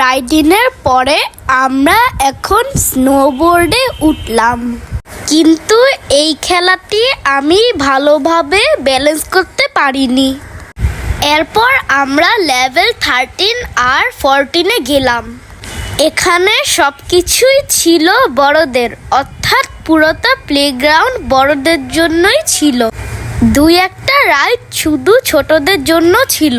রাইডিংয়ের পরে আমরা এখন স্নোবোর্ডে উঠলাম। কিন্তু এই খেলাটি আমি ভালোভাবে ব্যালেন্স করতে পারিনি। এরপর আমরা লেভেল থার্টিন আর ফোরটিনে গেলাম। এখানে সব কিছুই ছিল বড়দের, অর্থাৎ পুরোটা প্লেগ্রাউন্ড বড়দের জন্যই ছিল। দুই একটা রাইড শুধু ছোটদের জন্য ছিল।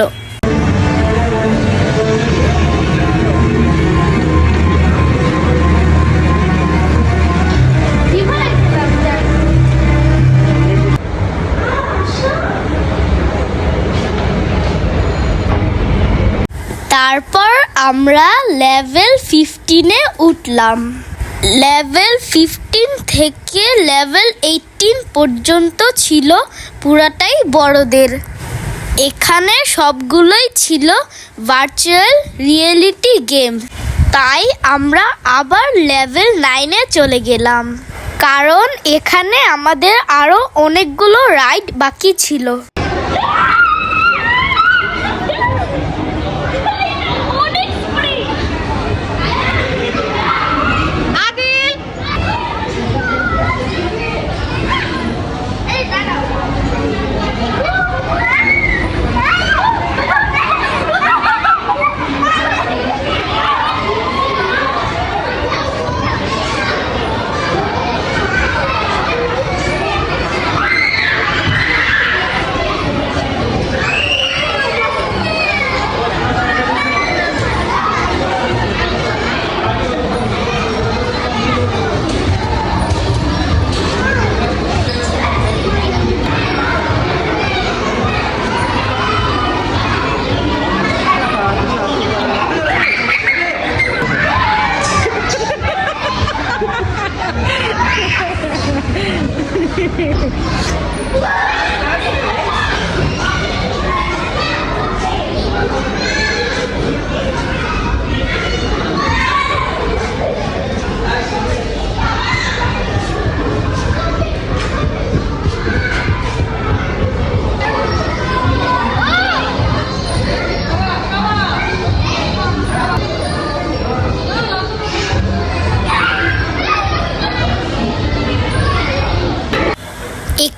তারপর আমরা লেভেল ফিফটিনে উঠলাম। লেভেল ফিফটিন থেকে লেভেল এইটিন পর্যন্ত ছিল পুরাটাই বড়দের। এখানে সবগুলোই ছিল ভার্চুয়াল রিয়েলিটি গেম তাই আমরা আবার লেভেল নাইনে চলে গেলাম। কারণ এখানে আমাদের আরও অনেকগুলো রাইড বাকি ছিল।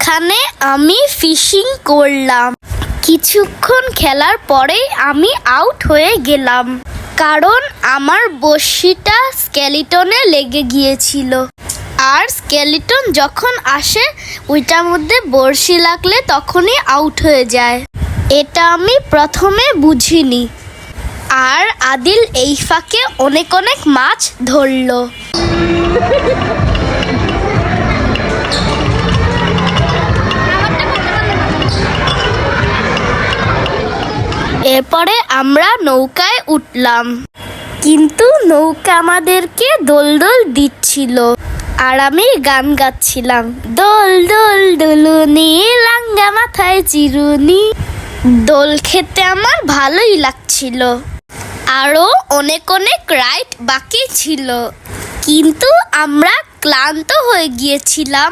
এখানে আমি ফিশিং করলাম। কিছুক্ষণ খেলার পরেই আমি আউট হয়ে গেলাম। কারণ আমার বড়শিটা স্কেলিটনে লেগে গিয়েছিল। আর স্কেলিটন যখন আসে, ওইটার মধ্যে বড়শি লাগলে তখনই আউট হয়ে যায়। এটা আমি প্রথমে বুঝিনি। আর আদিল এই ফাঁকে অনেক অনেক মাছ ধরলো। এরপরে আমরা নৌকায় উঠলাম। কিন্তু নৌকা আমাদেরকে দোল দোল দিচ্ছিল। আর আমি গান গাচ্ছিলাম। দোল দোল দোলনি, লাঙ্গা মাথায় চিরুনি। দোল খেতে আমার ভালোই লাগছিল। আরও অনেক অনেক রাইড বাকি ছিল। কিন্তু আমরা ক্লান্ত হয়ে গিয়েছিলাম।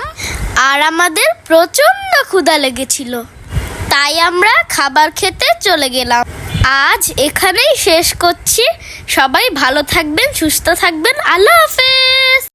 আর আমাদের প্রচণ্ড ক্ষুধা লেগেছিল। তাই আমরা খাবার খেতে চলে গেলাম। আজ এখানেই শেষ করছি। সবাই ভালো থাকবেন, সুস্থ থাকবেন। আল্লাহ হাফেজ।